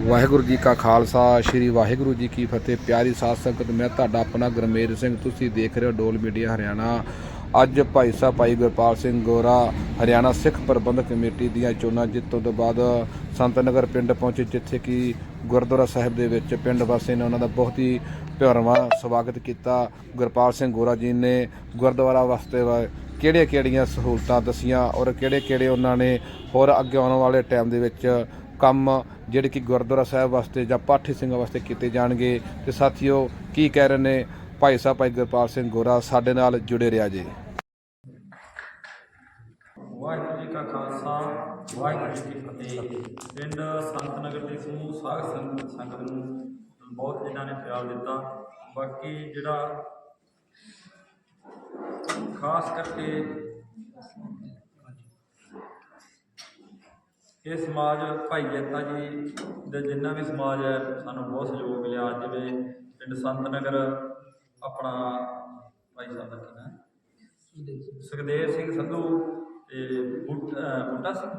ਵਾਹਿਗੁਰੂ ਜੀ ਕਾ ਖਾਲਸਾ, ਸ੍ਰੀ ਵਾਹਿਗੁਰੂ ਜੀ ਕੀ ਫਤਿਹ। ਪਿਆਰੀ ਸਾਧ ਸੰਗਤ, ਮੈਂ ਤੁਹਾਡਾ ਆਪਣਾ ਗੁਰਮੇਰ ਸਿੰਘ। ਤੁਸੀਂ ਦੇਖ ਰਹੇ ਹੋ ਡੋਲ ਮੀਡੀਆ ਹਰਿਆਣਾ। ਅੱਜ ਭਾਈ ਸਾਹਿਬ, ਭਾਈ ਗੁਰਪਾਲ ਸਿੰਘ ਗੋਰਾ, ਹਰਿਆਣਾ ਸਿੱਖ ਪ੍ਰਬੰਧਕ ਕਮੇਟੀ ਦੀਆਂ ਚੋਣਾਂ ਜਿੱਤੋਂ ਤੋਂ ਬਾਅਦ ਸੰਤ ਨਗਰ ਪਿੰਡ ਪਹੁੰਚੇ, ਜਿੱਥੇ ਕਿ ਗੁਰਦੁਆਰਾ ਸਾਹਿਬ ਦੇ ਵਿੱਚ ਪਿੰਡ ਵਾਸੀਆਂ ਨੇ ਉਹਨਾਂ ਦਾ ਬਹੁਤ ਹੀ ਪਿਆਰਵਾਂ ਸਵਾਗਤ ਕੀਤਾ। ਗੁਰਪਾਲ ਸਿੰਘ ਗੋਰਾ ਜੀ ਨੇ ਗੁਰਦੁਆਰਾ ਵਾਸਤੇ ਵਾ- ਕਿਹੜੀਆਂ ਕਿਹੜੀਆਂ ਸਹੂਲਤਾਂ ਦਸੀਆਂ ਔਰ ਕਿਹੜੇ ਕਿਹੜੇ ਉਹਨਾਂ ਨੇ ਹੋਰ ਅੱਗੇ ਆਉਣ ਵਾਲੇ ਟਾਈਮ ਦੇ ਵਿੱਚ ਕੰਮ ਜਿਹੜੇ ਕਿ ਗੁਰਦੁਆਰਾ ਸਾਹਿਬ ਵਾਸਤੇ ਜਾਂ ਪਾਠੀ ਸਿੰਘਾਂ ਵਾਸਤੇ ਕੀਤੇ ਜਾਣਗੇ। ਤੇ ਸਾਥੀਓ, ਕੀ ਕਹਿ ਰਹੇ ਨੇ ਭਾਈ ਸਾਹਿਬ, ਭਾਈ ਗੁਰਪਾਲ ਸਿੰਘ ਗੋਰਾ ਸਾਡੇ ਨਾਲ ਜੁੜੇ ਰਿਹਾ ਜੀ। ਵਾਹਿਗੁਰੂ ਜੀ ਕਾ ਖਾਲਸਾ, ਵਾਹਿਗੁਰੂ ਜੀ ਕੀ ਫਤਿਹ। ਪਿੰਡ ਸੰਤ ਨਗਰ ਦੇ ਸਮੂਹ ਸਾਧ ਸੰਗਤ ਸੰਗਤ ਨੂੰ ਬਹੁਤ ਜਿਨ੍ਹਾਂ ਨੇ ਪਿਆਰ ਦਿੱਤਾ। ਬਾਕੀ ਜਿਹੜਾ ਖਾਸ ਕਰਕੇ ਇਹ ਸਮਾਜ ਭਾਈ ਜੱਤਾ ਜੀ ਦੇ ਜਿੰਨਾ ਵੀ ਸਮਾਜ ਹੈ ਸਾਨੂੰ ਬਹੁਤ ਸਹਿਯੋਗ ਮਿਲਿਆ। ਜਿਵੇਂ ਪਿੰਡ ਸੰਤ ਨਗਰ ਆਪਣਾ ਭਾਈ ਸਾਹਿਬ ਦਾ ਕੀ ਨਾਮ? ਹੈ ਸੁਖਦੇਵ ਸਿੰਘ ਸੰਧੂ ਤੇ ਬੁੱਟ- ਅਹ ਬੁੱਟਾ ਸਿੰਘ?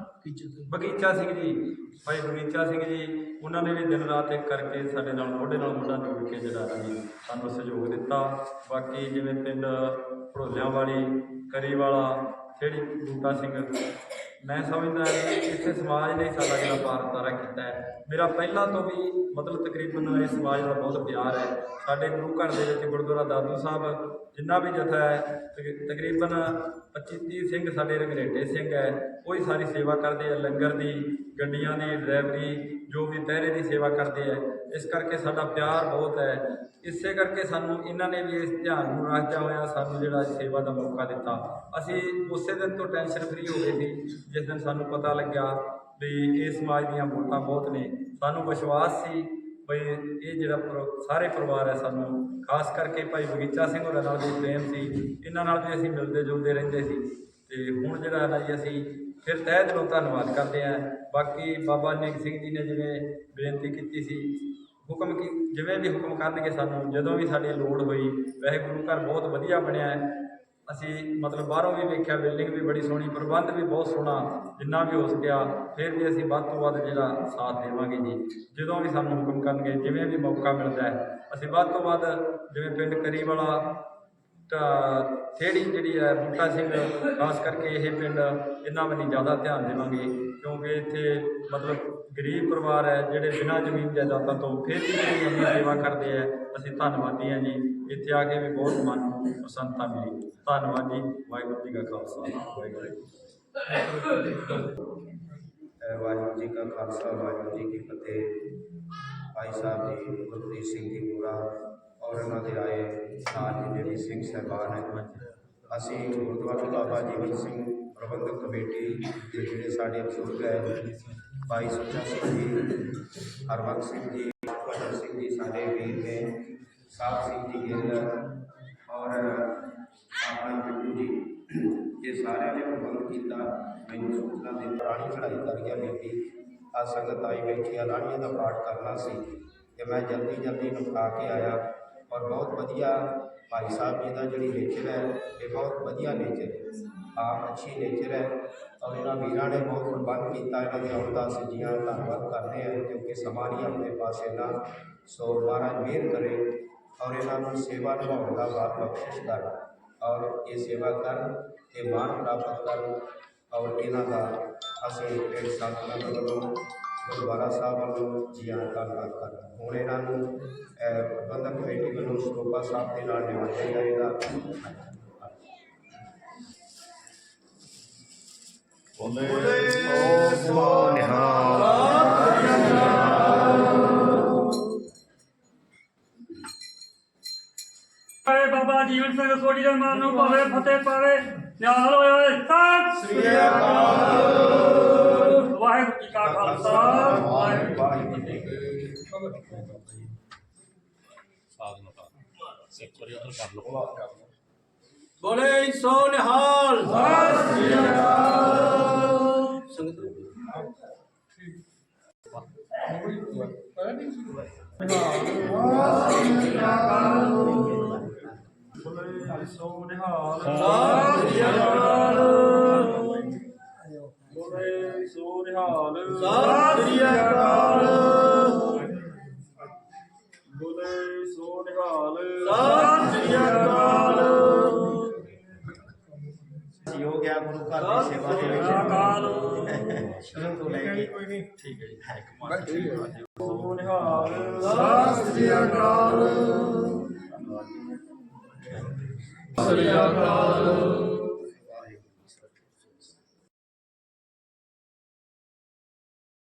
ਬਗੀਚਾ ਸਿੰਘ। ਜੀ। ਭਾਈ ਬਗੀਚਾ ਸਿੰਘ ਜੀ ਉਹਨਾਂ ਨੇ ਵੀ ਦਿਨ ਰਾਤ ਇੱਕ ਕਰਕੇ ਸਾਡੇ ਨਾਲ ਮੋਢੇ ਨਾਲ ਮੋਢਾ ਜੋੜ ਕੇ ਜਿਹੜਾ ਹੈ ਜੀ ਸਾਨੂੰ ਸਹਿਯੋਗ ਦਿੱਤਾ। ਬਾਕੀ ਜਿਵੇਂ ਪਿੰਡ ਭੜੋਲਿਆਂ ਵਾਲੀ ਕਰੀ ਵਾਲਾ ਜਿਹੜੀ ਬੂਟਾ ਸਿੰਘ ਮੈਂ ਸਮਝਦਾ ਕਿ ਇੱਥੇ ਸਮਾਜ ਨੇ ਸਾਡਾ ਜਿਹੜਾ ਪਾਰਤਾਰਾ ਕੀਤਾ ਹੈ। ਮੇਰਾ ਪਹਿਲਾਂ ਤੋਂ ਵੀ ਮਤਲਬ ਤਕਰੀਬਨ ਇਸ ਸਮਾਜ ਦਾ ਬਹੁਤ ਪਿਆਰ ਹੈ। ਸਾਡੇ ਗੁਰੂ ਘਰ ਦੇ ਵਿੱਚ ਗੁਰਦੁਆਰਾ ਦਾਦੂ ਸਾਹਿਬ ਜਿੰਨਾ ਵੀ ਜਥਾ ਹੈ, ਤਕ- ਤਕਰੀਬਨ 25 30 ਸਿੰਘ ਸਾਡੇ ਰੰਗਰੇਟੇ ਸਿੰਘ ਹੈ, ਉਹ ਹੀ ਸਾਰੀ ਸੇਵਾ ਕਰਦੇ ਆ, ਲੰਗਰ ਦੀ, ਗੱਡੀਆਂ ਦੀ, ਡਰਾਈਵਰੀ, ਜੋ ਵੀ ਪਹਿਰੇ ਦੀ ਸੇਵਾ ਕਰਦੇ ਆ। ਇਸ ਕਰਕੇ ਸਾਡਾ ਪਿਆਰ ਬਹੁਤ ਹੈ। ਇਸੇ ਕਰਕੇ ਸਾਨੂੰ ਇਹਨਾਂ ਨੇ ਵੀ ਇਸ ਧਿਆਨ ਨੂੰ ਰੱਖਦਿਆਂ ਹੋਇਆ ਸਾਨੂੰ ਜਿਹੜਾ ਸੇਵਾ ਦਾ ਮੌਕਾ ਦਿੱਤਾ। ਅਸੀਂ ਉਸੇ ਦਿਨ ਤੋਂ ਟੈਨਸ਼ਨ ਫਰੀ ਹੋ ਗਏ ਸੀ, ਜਿਸ ਦਿਨ ਸਾਨੂੰ ਪਤਾ ਲੱਗਿਆ ਵੀ ਇਹ ਸਮਾਜ ਦੀਆਂ ਵੋਟਾਂ ਬਹੁਤ ਨੇ। ਸਾਨੂੰ ਵਿਸ਼ਵਾਸ ਸੀ ਬਈ ਇਹ ਜਿਹੜਾ ਪਰ- ਸਾਰੇ ਪਰਿਵਾਰ ਹੈ ਸਾਨੂੰ, ਖਾਸ ਕਰਕੇ ਭਾਈ ਬਗੀਚਾ ਸਿੰਘ ਹੋਰਾਂ ਨਾਲ ਵੀ ਪ੍ਰੇਮ ਸੀ, ਇਹਨਾਂ ਨਾਲ ਵੀ ਅਸੀਂ ਮਿਲਦੇ ਜੁਲਦੇ ਰਹਿੰਦੇ ਸੀ। ਤੇ ਹੁਣ ਜਿਹੜਾ ਹੈ ਨਾ ਜੀ ਅਸੀਂ ਫਿਰ ਤਹਿ ਦਿਲੋਂ ਧੰਨਵਾਦ ਕਰਦੇ ਹਾਂ। ਬਾਕੀ ਬਾਬਾ ਨਿਕ ਸਿੰਘ ਜੀ ਨੇ ਜਿਵੇਂ ਬੇਨਤੀ ਕੀਤੀ ਸੀ, ਹੁਕਮ ਕੀ, ਜਿਵੇਂ ਵੀ ਹੁਕਮ ਕਰਨਗੇ ਸਾਨੂੰ, ਜਦੋਂ ਵੀ ਸਾਡੀ ਲੋੜ ਹੋਈ ਵੈਸੇ ਗੁਰੂ ਘਰ ਬਹੁਤ ਵਧੀਆ ਬਣਿਆ ਹੈ। ਅਸੀਂ ਮਤਲਬ ਬਾਹਰੋਂ ਵੀ ਵੇਖਿਆ, ਬਿਲਡਿੰਗ ਵੀ ਬੜੀ ਸੋਹਣੀ, ਪ੍ਰਬੰਧ ਵੀ ਬਹੁਤ ਸੋਹਣਾ, ਜਿੰਨਾ ਵੀ ਹੋ ਸਕਿਆ, ਫਿਰ ਵੀ ਅਸੀਂ ਵੱਧ ਤੋਂ ਵੱਧ ਜਿਹੜਾ ਸਾਥ ਦੇਵਾਂਗੇ ਜੀ। ਜਦੋਂ ਵੀ ਸਾਨੂੰ ਹੁਕਮ ਕਰਨਗੇ, ਜਿਵੇਂ ਵੀ ਮੌਕਾ ਮਿਲਦਾ ਹੈ, ਅਸੀਂ ਵੱਧ ਤੋਂ ਵੱਧ ਜਿਵੇਂ ਪਿੰਡ ਕਰੀ ਵਾਲਾ ਥੇੜੀ ਜਿਹੜੀ ਹੈ, ਬੂਟਾ ਸਿੰਘ, ਖਾਸ ਕਰਕੇ ਇਹ ਪਿੰਡ, ਇਹਨਾਂ ਵੱਲ ਜ਼ਿਆਦਾ ਧਿਆਨ ਦੇਵਾਂਗੇ, ਕਿਉਂਕਿ ਇੱਥੇ ਮਤਲਬ ਗਰੀਬ ਪਰਿਵਾਰ ਹੈ ਜਿਹੜੇ ਬਿਨਾਂ ਜ਼ਮੀਨ ਜਾਇਦਾਦਾਂ ਤੋਂ ਫਿਰ ਵੀ ਜਿਹੜੀ ਇੰਨੀ ਸੇਵਾ ਕਰਦੇ ਆ ਅਸੀਂ ਧੰਨਵਾਦੀ ਹਾਂ ਜੀ। ਇੱਥੇ ਆ ਕੇ ਵੀ ਬਹੁਤ ਮਨ ਨੂੰ ਪ੍ਰਸੰਨਤਾ ਮਿਲੀ। ਧੰਨਵਾਦ ਜੀ। ਵਾਹਿਗੁਰੂ ਜੀ ਕਾ ਖਾਲਸਾ ਵਾਹਿਗੁਰੂ ਜੀ ਵਾਹਿਗੁਰੂ ਜੀ ਕਾ ਖਾਲਸਾ ਵਾਹਿਗੁਰੂ ਜੀ ਕੀ ਫਤਿਹ। ਭਾਈ ਸਾਹਿਬ ਜੀ ਗੁਰਪ੍ਰੀਤ ਸਿੰਘ ਜੀ ਪੂਰਾ ਔਰ ਇਹਨਾਂ ਦੇ ਆਏ ਜਿੰਨੇ ਵੀ ਸਿੰਘ ਸਹਿਬਾਨ ਹੈ। ਅਸੀਂ ਗੁਰਦੁਆਰਾ ਬਾਬਾ ਜੀਵਨ ਸਿੰਘ ਪ੍ਰਬੰਧਕ ਕਮੇਟੀ ਦੇ ਜਿਹੜੇ ਸਾਡੇ ਬਜ਼ੁਰਗ ਹੈ ਭਾਈ ਸੁੱਚਾ ਸਿੰਘ ਜੀ ਹਰਵੰਤ ਸਿੰਘ ਜੀ, ਭਜਨ ਸਿੰਘ ਜੀ, ਸਾਡੇ ਵੀਰ ਨੇ ਸਾਹਿਬ ਸਿੰਘ ਜੀ, ਗਿੱਲ ਔਰ ਆਪਣਾ ਬਿੱਟੂ ਜੀ, ਇਹ ਸਾਰਿਆਂ ਨੇ ਪ੍ਰਬੰਧ ਕੀਤਾ। ਮੈਨੂੰ ਸੂਚਨਾ ਦੇ ਪੁਰਾਣੀ ਚੜਾਈ ਕਰ ਗਿਆ ਬੇਟੀ ਆ ਸੰਗਤ ਆਈ ਬੈਠੀ ਆ, ਰਾਣੀਆਂ ਦਾ ਪਾਠ ਕਰਨਾ ਸੀ। ਤੇ ਮੈਂ ਜਲਦੀ ਜਲਦੀ ਨਿਪਟਾ ਕੇ ਆਇਆ ਔਰ ਬਹੁਤ ਵਧੀਆ ਭਾਈ ਸਾਹਿਬ ਜੀ ਦਾ ਜਿਹੜੀ ਨੇਚਰ ਹੈ ਇਹ ਬਹੁਤ ਵਧੀਆ ਨੇਚਰ ਹੈ ਆਪ ਅੱਛੀ ਨੇਚਰ ਹੈ ਔਰ ਇਹਨਾਂ ਵੀਰਾਂ ਨੇ ਬਹੁਤ ਪ੍ਰਬੰਧ ਕੀਤਾ ਇਹਨਾਂ ਦੇ ਆਉਣ ਦਾ ਅਸੀਂ ਜੀਆਂ ਦਾ ਧੰਨਵਾਦ ਕਰਦੇ ਹਾਂ ਕਿਉਂਕਿ ਸਮਾਂ ਨਹੀਂ ਆਪਣੇ ਪਾਸ ਇਹਨਾਂ ਸੋ ਮਹਾਰਾਜ ਮਿਹਰ ਕਰੇ ਔਰ ਇਹਨਾਂ ਨੂੰ ਸੇਵਾ ਨਿਭਾਉਣ ਦਾ ਬਾਤ ਬਖਸ਼ਿਸ਼ ਕਰ ਔਰ ਇਹ ਸੇਵਾ ਕਰਨ ਤੇ ਮਾਨ ਪ੍ਰਾਪਤ ਕਰਨ ਔਰ ਇਹਨਾਂ ਦਾ ਅਸੀਂ ਪਿੰਡ ਸੰਤਾਂ ਵੱਲੋਂ ਗੁਰਦੁਆਰਾ ਸਾਹਿਬ ਵੱਲੋਂ ਜੀ ਆਇਆਂ ਦਾ ਧੰਨਵਾਦ ਕਰਦੇ ਹਾਂ। ਹੁਣ ਇਹਨਾਂ ਨੂੰ ਅਹ, ਪ੍ਰਬੰਧਕ ਕਮੇਟੀ ਵੱਲੋਂ ਸਰੋਪਾ ਸਾਹਿਬ ਦੇ ਨਾਲ ਨਿਵਾਜਿਆ ਜਾਏਗਾ। ਏ ਬਾਬਾ ਜੀਵਨ ਸਿੰਘ ਸੋਢੀ ਦੇ ਮਨ ਨੂੰ ਭਾਵੇਂ ਫਤਿਹ ਪਾਵੇ ਨਿਹਾਲ ਹੋਏ ਹੋਏ ਸਤਿ ਸ੍ਰੀ ਅਕਾਲ। ਵਾਹਿਗੁਰੂ ਜੀ ਕਾ ਖਾਲਸਾ। ਵਾਹਿਗੁਰੂ ਜੀ ਕੀ ਫਤਿਹ ਬੋਲੇ ਸੋ ਨਿਹਾਲ। ਬੋਲੇ ਸੋ ਨਿਹਾਲ ਸਤਿ ਸ੍ਰੀ ਅਕਾਲ। ਸਤਿ ਸ੍ਰੀ ਅਕਾਲ। ਬੋਲੇ ਸੋ ਨਿਹਾਲ। ਸਤਿ ਸ੍ਰੀ ਅਕਾਲ। ਹੋ ਗਿਆ ਗੁਰੂ ਘਰ ਦੀ ਸੇਵਾ ਦੇ ਵਿੱਚ। ਸ਼ੁਰੂ ਤੋਂ ਲੈ ਕੇ ਕੋਈ ਨਹੀਂ। ਠੀਕ ਹੈ ਜੀ ਹੈ ਕਮਾਲ ਦੀ ਸੋ ਨਿਹਾਲ। ਸਤਿ ਸ੍ਰੀ ਅਕਾਲ। ਸਤਿ ਸ੍ਰੀ ਅਕਾਲ।